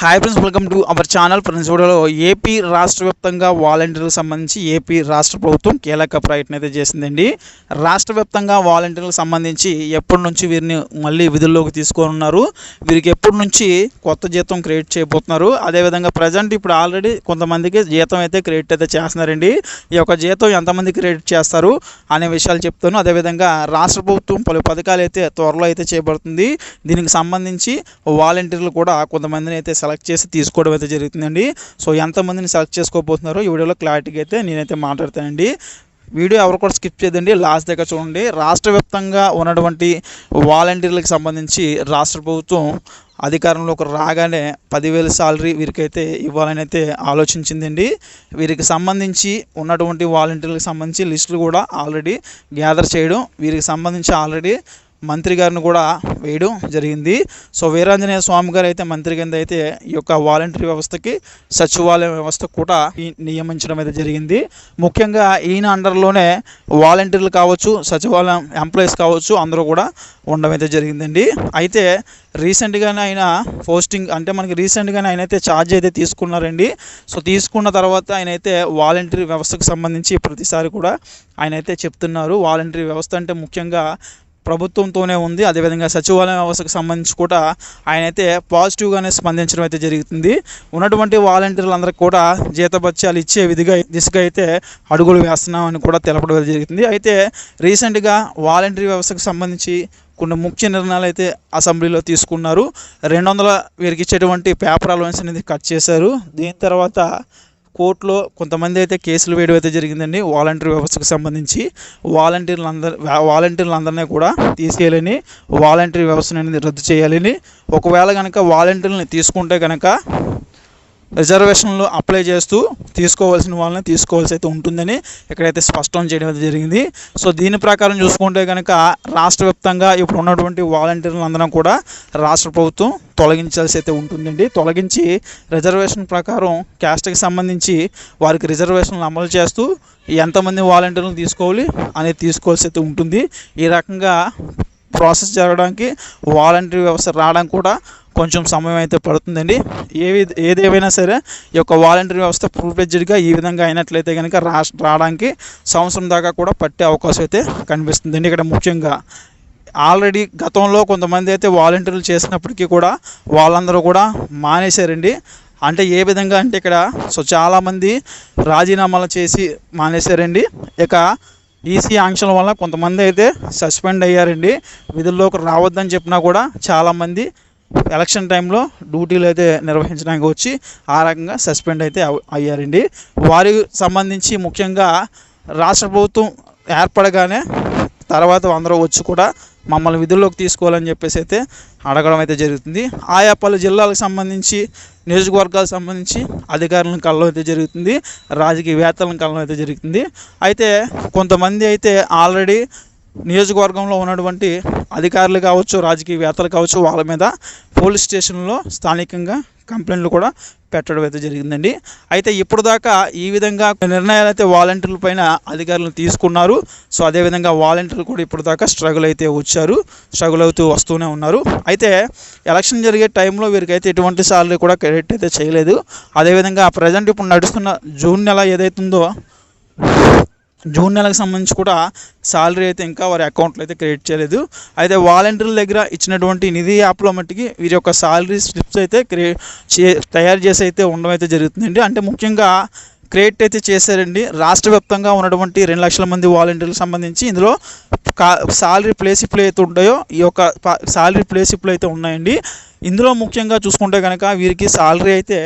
Hi friends welcome to our channel friends వీడియోలో AP రాష్ట్ర వ్యాప్తంగా వాలంటీర్లకు సంబంధించి ఏపీ రాష్ట్ర ప్రభుత్వం కీలక ప్రయత్నం అయితే చేసిందండి. రాష్ట్ర వ్యాప్తంగా వాలంటీర్లకు సంబంధించి ఎప్పటి నుంచి వీరిని మళ్ళీ విధుల్లోకి తీసుకొని ఉన్నారు? వీరికి ఎప్పటి నుంచి కొత్త జీతం క్రియేట్ చేయబోతున్నారు? అదేవిధంగా ప్రజెంట్ ఇప్పుడు ఆల్రెడీ కొంతమందికి జీతం అయితే క్రియేట్ అయితే చేస్తున్నారండి. ఈ యొక్క జీతం ఎంతమంది క్రియేట్ చేస్తారు అనే విషయాలు చెప్తాను. అదేవిధంగా రాష్ట్ర ప్రభుత్వం పలు పథకాలు అయితే త్వరలో అయితే చేయబడుతుంది దీనికి సంబంధించి వాలంటీర్లు కూడా కొంతమందిని అయితే సెలెక్ట్ చేసి తీసుకోవడం అయితే జరుగుతుందండి. సో ఎంతమందిని సెలెక్ట్ చేసుకోబోతున్నారో ఈ వీడియోలో క్లారిటీగా అయితే నేనైతే మాట్లాడతానండి. వీడియో ఎవరు కూడా స్కిప్ చేయదండి. లాస్ట్ దగ్గర చూడండి. రాష్ట్ర వ్యాప్తంగా ఉన్నటువంటి వాలంటీర్లకు సంబంధించి రాష్ట్ర ప్రభుత్వం అధికారంలోకి రాగానే పదివేల సాలరీ వీరికైతే ఇవ్వాలని అయితే ఆలోచించిందండి. వీరికి సంబంధించి ఉన్నటువంటి వాలంటీర్లకు సంబంధించి లిస్టులు కూడా ఆల్రెడీ గ్యాదర్ చేయడం వీరికి సంబంధించి ఆల్రెడీ మంత్రి గారిని కూడా వేయడం జరిగింది. సో వీరాంజనేయ స్వామి గారు అయితే మంత్రి కింద అయితే ఈ యొక్క వాలంటరీ వ్యవస్థకి సచివాలయ వ్యవస్థ కూడా నియమించడం అయితే జరిగింది. ముఖ్యంగా ఈయన అండర్లోనే వాలంటీర్లు కావచ్చు సచివాలయం ఎంప్లాయీస్ కావచ్చు అందరూ కూడా ఉండడం అయితే జరిగిందండి. అయితే రీసెంట్గానే ఆయన పోస్టింగ్ అంటే మనకి రీసెంట్గానే ఆయన అయితే ఛార్జ్ అయితే తీసుకున్నారండి. సో తీసుకున్న తర్వాత ఆయన అయితే వాలంటరీ వ్యవస్థకు సంబంధించి ప్రతిసారి కూడా ఆయన అయితే చెప్తున్నారు. వాలంటీర్ వ్యవస్థ అంటే ముఖ్యంగా ప్రభుత్వంతోనే ఉంది. అదేవిధంగా సచివాలయ వ్యవస్థకు సంబంధించి కూడా ఆయన అయితే పాజిటివ్గానే స్పందించడం అయితే జరుగుతుంది. ఉన్నటువంటి వాలంటీర్లందరికీ కూడా జీతభత్యాలు ఇచ్చే విధిగా దిశగా అయితే అడుగులు వేస్తున్నామని కూడా తెలపడం జరుగుతుంది. అయితే రీసెంట్గా వాలంటరీ వ్యవస్థకు సంబంధించి కొన్ని ముఖ్య నిర్ణయాలు అయితే అసెంబ్లీలో తీసుకున్నారు. రెండు వందల వీరికి ఇచ్చేటువంటి పేపర్ అలవెన్స్ అనేది కట్ చేశారు. దీని తర్వాత కోర్టులో కొంతమంది అయితే కేసులు వేయడం అయితే జరిగిందండి. వాలంటీర్ వ్యవస్థకు సంబంధించి వాలంటీర్లు అందరి వాలంటీర్లు అందరినీ కూడా తీసేయాలని వాలంటీర్ వ్యవస్థను అనేది రద్దు చేయాలని. ఒకవేళ కనుక వాలంటీర్ని తీసుకుంటే కనుక రిజర్వేషన్లు అప్లై చేస్తూ తీసుకోవాల్సిన వాళ్ళని తీసుకోవాల్సి అయితే ఉంటుందని ఇక్కడైతే స్పష్టం చేయడం అయితే జరిగింది. సో దీని ప్రకారం చూసుకుంటే కనుక రాష్ట్ర వ్యాప్తంగా ఇప్పుడు ఉన్నటువంటి వాలంటీర్లు అందరం కూడా రాష్ట్ర ప్రభుత్వం తొలగించాల్సి అయితే ఉంటుందండి. తొలగించి రిజర్వేషన్ ప్రకారం క్యాస్ట్కి సంబంధించి వారికి రిజర్వేషన్లు అమలు చేస్తూ ఎంతమంది వాలంటీర్లు తీసుకోవాలి అనేది తీసుకోవాల్సి అయితే ఉంటుంది. ఈ రకంగా ప్రాసెస్ జరగడానికి వాలంటీర్ వ్యవస్థ రావడానికి కూడా కొంచెం సమయం అయితే పడుతుందండి. ఏవి ఏదేమైనా సరే ఈ యొక్క వాలంటీర్ వ్యవస్థ ఫుల్ఫెడ్జ్డ్గా ఈ విధంగా అయినట్లయితే కనుక రాష్ట్ర రావడానికి సంవత్సరం దాకా కూడా పట్టే అవకాశం అయితే కనిపిస్తుందండి. ఇక్కడ ముఖ్యంగా ఆల్రెడీ గతంలో కొంతమంది అయితే వాలంటీర్లు చేసినప్పటికీ కూడా వాళ్ళందరూ కూడా మానేశారండి. అంటే ఏ విధంగా అంటే ఇక్కడ సో చాలామంది రాజీనామాలు చేసి మానేశారండి. ఇక ఈసీ ఆంక్షల వల్ల కొంతమంది అయితే సస్పెండ్ అయ్యారండి. విధుల్లోకి రావద్దని చెప్పినా కూడా చాలామంది ఎలక్షన్ టైంలో డ్యూటీలు అయితే నిర్వహించడానికి వచ్చి ఆ రకంగా సస్పెండ్ అయితే అవ్- అయ్యారండి. వారికి సంబంధించి ముఖ్యంగా రాష్ట్ర ప్రభుత్వం ఏర్పడగానే తర్వాత అందరూ వచ్చి కూడా మమ్మల్ని విధుల్లోకి తీసుకోవాలని చెప్పేసి అయితే అడగడం అయితే జరుగుతుంది. ఆయా పలు జిల్లాలకు సంబంధించి నియోజకవర్గాలకు సంబంధించి అధికారులను కలవడం అయితే జరుగుతుంది. రాజకీయవేత్తలను కలవడం అయితే జరుగుతుంది. అయితే కొంతమంది అయితే ఆల్రెడీ నియోజకవర్గంలో ఉన్నటువంటి అధికారులు కావచ్చు రాజకీయవేత్తలు కావచ్చు వాళ్ళ మీద పోలీస్ స్టేషన్లో స్థానికంగా కంప్లైంట్లు కూడా పెట్టడం అయితే జరిగిందండి. అయితే ఇప్పుడు దాకా ఈ విధంగా నిర్ణయాలు అయితే వాలంటీర్ల పైన అధికారులు తీసుకున్నారు. సో అదేవిధంగా వాలంటీర్లు కూడా ఇప్పుడు దాకా స్ట్రగుల్ అయితే వచ్చారు స్ట్రగుల్ అవుతూ వస్తూనే ఉన్నారు. అయితే ఎలక్షన్ జరిగే టైంలో వీరికైతే ఎటువంటి సాలరీ కూడా క్రెడిట్ అయితే చేయలేదు. అదేవిధంగా ప్రజెంట్ ఇప్పుడు నడుస్తున్న జూన్ నెల ఏదైతుందో జూన్ నెలకు సంబంధించి కూడా శాలరీ అయితే ఇంకా వారి అకౌంట్లో అయితే క్రియేట్ చేయలేదు. అయితే వాలంటీర్ల దగ్గర ఇచ్చినటువంటి నిధి యాప్లో మట్టికి వీరి యొక్క శాలరీ స్లిప్స్ అయితే క్రియే చే తయారు చేసి అయితే ఉండడం అయితే జరుగుతుందండి. అంటే ముఖ్యంగా క్రియేట్ అయితే చేశారండి. రాష్ట్ర వ్యాప్తంగా ఉన్నటువంటి రెండు లక్షల మంది వాలంటీర్లకు సంబంధించి ఇందులో కా సాలరీ ప్లేసిప్లు అయితే ఉంటాయో ఈ యొక్క సాలరీ ప్లేసిప్లు అయితే ఉన్నాయండి. ఇందులో ముఖ్యంగా చూసుకుంటే కనుక వీరికి సాలరీ అయితే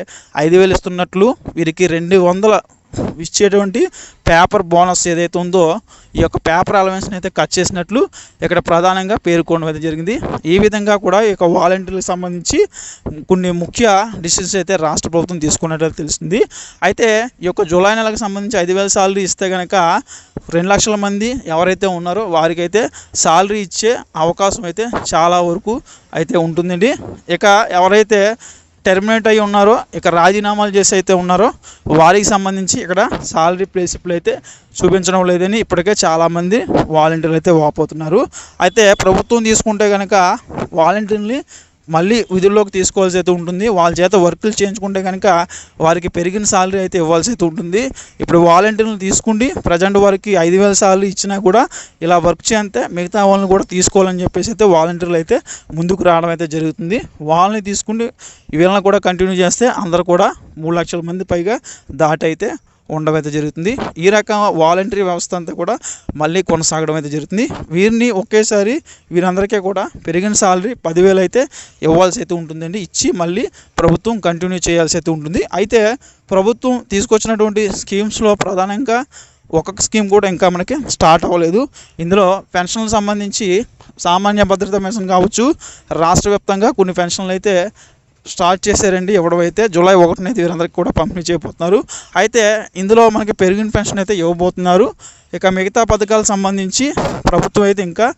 ఐదు వేలు ఇస్తున్నట్లు వీరికి రెండు వందల ఇచ్చేటువంటి పేపర్ బోనస్ ఏదైతే ఉందో ఈ యొక్క పేపర్ అలవెన్స్ని అయితే కట్ చేసినట్లు ఇక్కడ ప్రధానంగా పేర్కొనడం అయితే జరిగింది. ఈ విధంగా కూడా ఈ యొక్క వాలంటీర్లకు సంబంధించి కొన్ని ముఖ్య డిసిషన్స్ అయితే రాష్ట్ర ప్రభుత్వం తీసుకున్నట్లు తెలుస్తుంది అయితే ఈ యొక్క జూలై నెలకు సంబంధించి ఐదు వేల సాలరీ ఇస్తే కనుక రెండు లక్షల మంది ఎవరైతే ఉన్నారో వారికైతే సాలరీ ఇచ్చే అవకాశం అయితే చాలా వరకు అయితే ఉంటుందండి. ఇక ఎవరైతే టెర్మినేట్ అయి ఉన్నారో ఇక రాజీనామాలు చేసి అయితే ఉన్నారో వారికి సంబంధించి ఇక్కడ సాలరీ ప్లేసిప్లు అయితే చూపించడం లేదని ఇప్పటికే చాలామంది వాలంటీర్లు అయితే వాపోతున్నారు. అయితే ప్రభుత్వం తీసుకుంటే కనుక వాలంటీర్ని మళ్ళీ విధుల్లోకి తీసుకోవాల్సి అయితే ఉంటుంది. వాళ్ళ చేత వర్కులు చేయించుకుంటే కనుక వారికి పెరిగిన సాలరీ అయితే ఇవ్వాల్సి అయితే ఉంటుంది. ఇప్పుడు వాలంటీర్లు తీసుకుండి ప్రజెంట్ వారికి ఐదు వేల సాలరీ ఇచ్చినా కూడా ఇలా వర్క్ చేస్తే మిగతా వాళ్ళని కూడా తీసుకోవాలని చెప్పేసి అయితే వాలంటీర్లు అయితే ముందుకు రావడం అయితే జరుగుతుంది. వాళ్ళని తీసుకుండి వీళ్ళని కూడా కంటిన్యూ చేస్తే అందరు కూడా మూడు లక్షల మంది పైగా దాటైతే ఉండడం అయితే జరుగుతుంది. ఈ రకం వాలంటరీ వ్యవస్థ అంతా కూడా మళ్ళీ కొనసాగడం అయితే జరుగుతుంది. వీరిని ఒకేసారి వీరందరికీ కూడా పెరిగిన సాలరీ పదివేలు అయితే ఇవ్వాల్సి అయితే ఉంటుందండి. ఇచ్చి మళ్ళీ ప్రభుత్వం కంటిన్యూ చేయాల్సి అయితే ఉంటుంది. అయితే ప్రభుత్వం తీసుకొచ్చినటువంటి స్కీమ్స్లో ప్రధానంగా ఒక్కొక్క స్కీమ్ కూడా ఇంకా మనకి స్టార్ట్ అవ్వలేదు. ఇందులో పెన్షన్లకు సంబంధించి సామాన్య భద్రత పెన్షన్ కావచ్చు రాష్ట్ర వ్యాప్తంగా కొన్ని పెన్షన్లు అయితే స్టార్ట్ చేశారండి. ఇవ్వడం అయితే జూలై ఒకటిన అయితే వీరందరికీ కూడా పంపిణీ చేయబోతున్నారు. అయితే ఇందులో మనకి పెరిగిన పెన్షన్ అయితే ఇవ్వబోతున్నారు. ఇక మిగతా పథకాలకు సంబంధించి ప్రభుత్వం అయితే ఇంకా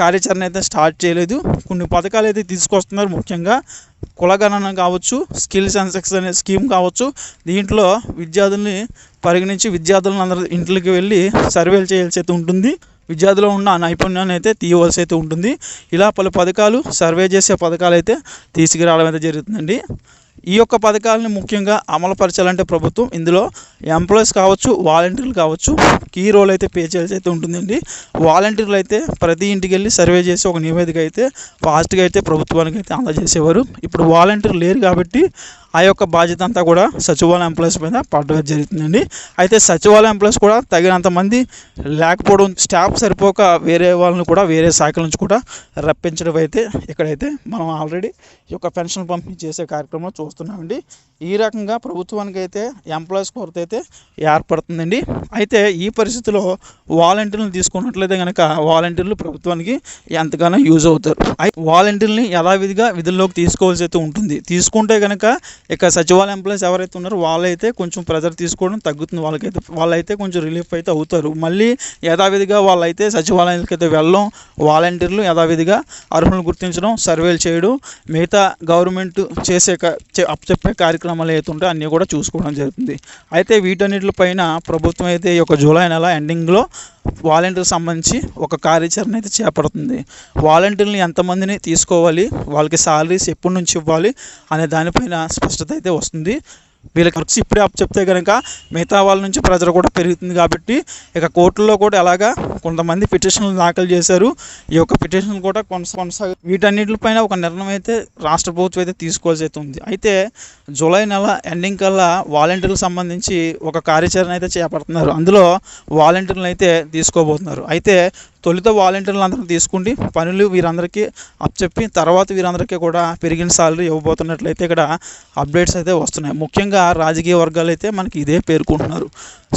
కార్యాచరణ అయితే స్టార్ట్ చేయలేదు. కొన్ని పథకాలు అయితే తీసుకొస్తున్నారు ముఖ్యంగా కులగణన కావచ్చు స్కిల్ సెన్సెక్స్ అనే స్కీమ్ కావచ్చు. దీంట్లో విద్యార్థుల్ని పరిగణించి విద్యార్థులను అందరూ ఇంట్లోకి వెళ్ళి సర్వేలు చేయాల్సి అయితే ఉంటుంది. విద్యార్థిలో ఉన్న నైపుణ్యాన్ని అయితే తీయవలసి అయితే ఉంటుంది. ఇలా పలు పథకాలు సర్వే చేసే పథకాలు అయితే తీసుకురావడం అయితే జరుగుతుందండి. ఈ యొక్క పథకాలని ముఖ్యంగా అమలుపరచాలంటే ప్రభుత్వం ఇందులో ఎంప్లాయీస్ కావచ్చు వాలంటీర్లు కావచ్చు కీ రోల్ అయితే పే చేయాల్సి అయితే ఉంటుందండి. వాలంటీర్లు అయితే ప్రతి ఇంటికి వెళ్ళి సర్వే చేసి ఒక నివేదిక అయితే ఫాస్ట్గా అయితే ప్రభుత్వానికి అయితే అందజేసేవారు. ఇప్పుడు వాలంటీర్లు లేరు కాబట్టి ఆ యొక్క బాధ్యత అంతా కూడా సచివాలయం ఎంప్లాయీస్ మీద పడడం జరుగుతుందండి. అయితే సచివాలయం ఎంప్లాయీస్ కూడా తగినంత మంది లేకపోవడం స్టాఫ్ సరిపోక వేరే వాళ్ళని కూడా వేరే శాఖల నుంచి కూడా రప్పించడం అయితే ఇక్కడైతే మనం ఆల్రెడీ ఈ యొక్క పెన్షన్ పంపిణీ చేసే కార్యక్రమం చూస్తున్నామండి. ఈ రకంగా ప్రభుత్వానికి అయితే ఎంప్లాయీస్ కొరత అయితే ఏర్పడుతుందండి. అయితే ఈ పరిస్థితిలో వాలంటీర్లను తీసుకున్నట్లయితే కనుక వాలంటీర్లు ప్రభుత్వానికి ఎంతగానో యూజ్ అవుతారు. అయితే వాలంటీర్ని యథావిధిగా విధుల్లోకి తీసుకోవాల్సి అయితే ఉంటుంది. తీసుకుంటే కనుక ఇక సచివాలయ ఎంప్లాయీస్ ఎవరైతే ఉన్నారో వాళ్ళైతే కొంచెం ప్రెజర్ తీసుకోవడం తగ్గుతుంది. వాళ్ళకైతే వాళ్ళైతే కొంచెం రిలీఫ్ అయితే అవుతారు. మళ్ళీ యథావిధిగా వాళ్ళైతే సచివాలయానికి అయితే వెళ్ళడం వాలంటీర్లు యథావిధిగా అర్హులను గుర్తించడం సర్వేలు చేయడం మిగతా గవర్నమెంట్ చేసే అప్పచెప్పే కార్యక్రమం అప్పచెప్పే కార్యక్రమాలు అవుతుంటే అన్నీ కూడా చూసుకోవడం జరుగుతుంది. అయితే వీటన్నిటిపైన ప్రభుత్వం అయితే ఈ యొక్క జూలై నెల ఎండింగ్లో వాలంటీర్కి సంబంధించి ఒక కార్యాచరణ అయితే చేపడుతుంది. వాలంటీర్ని ఎంతమందిని తీసుకోవాలి? వాళ్ళకి శాలరీస్ ఎప్పటి నుంచి ఇవ్వాలి? అనే దానిపైన స్పష్టత అయితే వస్తుంది. వీళ్ళకి వర్క్స్ ఇప్పుడే అప్ చెప్తే కనుక మిగతా వాళ్ళ నుంచి ప్రెజర్ కూడా పెరుగుతుంది కాబట్టి ఇక కోర్టుల్లో కూడా ఎలాగా కొంతమంది పిటిషన్లు దాఖలు చేశారు. ఈ యొక్క పిటిషన్ కూడా కొనసా కొనసాగ వీటన్నిటిపైన ఒక నిర్ణయం అయితే రాష్ట్ర ప్రభుత్వం అయితే తీసుకోవాల్సి అయితే ఉంది. అయితే జూలై నెల ఎండింగ్ కల్లా వాలంటీర్లకు సంబంధించి ఒక కార్యాచరణ అయితే చేపడుతున్నారు. అందులో వాలంటీర్లు అయితే తీసుకోబోతున్నారు. అయితే తొలుత వాలంటీర్లు అందరం తీసుకుండి పనులు వీరందరికీ అప్పచెప్పి తర్వాత వీరందరికీ కూడా పెరిగిన సాలరీ ఇవ్వబోతున్నట్లయితే ఇక్కడ అప్డేట్స్ అయితే వస్తున్నాయి. ముఖ్యంగా రాజకీయ వర్గాలు అయితే మనకి ఇదే పేర్కొంటున్నారు.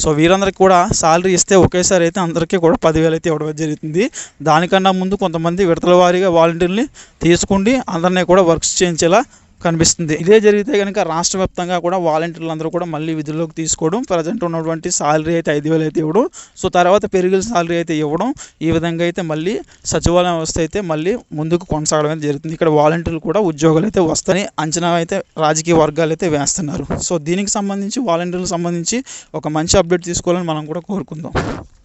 సో వీరందరికీ కూడా సాలరీ ఇస్తే ఒకేసారి అయితే అందరికీ కూడా పదివేలు అయితే ఇవ్వడం జరుగుతుంది. దానికన్నా ముందు కొంతమంది విడతల వారీగా వాలంటీర్ని తీసుకుండి అందరినీ కూడా వర్క్స్ చేయించేలా కనిపిస్తుంది. ఇదే జరిగితే కనుక రాష్ట్ర వ్యాప్తంగా కూడా వాలంటీర్లు అందరూ కూడా మళ్ళీ విధుల్లోకి తీసుకోవడం ప్రజెంట్ ఉన్నటువంటి శాలరీ అయితే ఐదు వేలు అయితే ఇవ్వడం సో తర్వాత పెరిగిన సాలరీ అయితే ఇవ్వడం ఈ విధంగా అయితే మళ్ళీ సచివాలయం వ్యవస్థ అయితే మళ్ళీ ముందుకు కొనసాగడం అయితే జరుగుతుంది. ఇక్కడ వాలంటీర్లు కూడా ఉద్యోగాలు అయితే వస్తాయని అంచనా అయితే రాజకీయ వర్గాలు అయితే వేస్తున్నారు. సో దీనికి సంబంధించి వాలంటీర్లకు సంబంధించి ఒక మంచి అప్డేట్ తీసుకోవాలని మనం కూడా కోరుకుందాం.